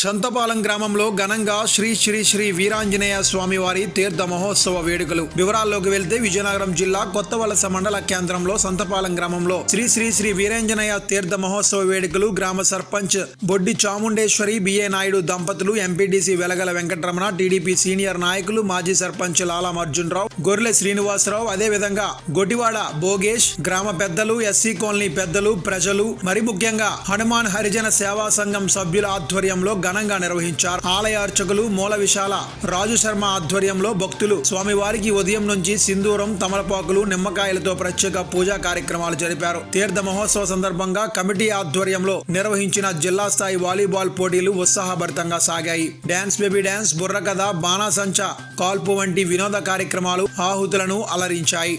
సంతపాలెం గ్రామంలో ఘనంగా శ్రీ శ్రీ శ్రీ వీరాంజనేయ స్వామి వారి తీర్థ మహోత్సవ వేడుకలు. వివరాల్లోకి వెళ్తే విజయనగరం జిల్లా కొత్తవలస మండల కేంద్రంలో సంతపాలెం గ్రామంలో శ్రీ శ్రీ శ్రీ వీరాంజనేయ తీర్థ మహోత్సవ వేడుకలు గ్రామ సర్పంచ్ బొడ్డి చాముండేశ్వరి బిఏ నాయుడు దంపతులు MPTC Velagala Venkataramana TDP senior నాయకులు మాజీ సర్పంచ్ లాలం అర్జున్రావు గొర్రె శ్రీనివాసరావు అదేవిధంగా గొడివాడ భోగేష్ గ్రామ పెద్దలు ఎస్సీ కాలనీ పెద్దలు ప్రజలు మరి ముఖ్యంగా హనుమాన్ హరిజన సేవా సంఘం సభ్యుల ఆధ్వర్యంలో ఘనంగా నిర్వహించారు. ఆలయ అర్చకులు మూల విశాల రాజు శర్మ ఆధ్వర్యంలో భక్తులు స్వామివారికి ఉదయం నుంచి సింధూరం తమలపాకులు నిమ్మకాయలతో ప్రత్యేక పూజా కార్యక్రమాలు జరిపారు. తీర్థ మహోత్సవ సందర్భంగా కమిటీ ఆధ్వర్యంలో నిర్వహించిన జిల్లా స్థాయి వాలీబాల్ పోటీలు ఉత్సాహభరితంగా సాగాయి. డాన్స్ బేబీ డాన్స్ బుర్రకథ బాణాసంచ కాల్పు వంటి వినోద కార్యక్రమాలు ఆహుతులను అలరించాయి.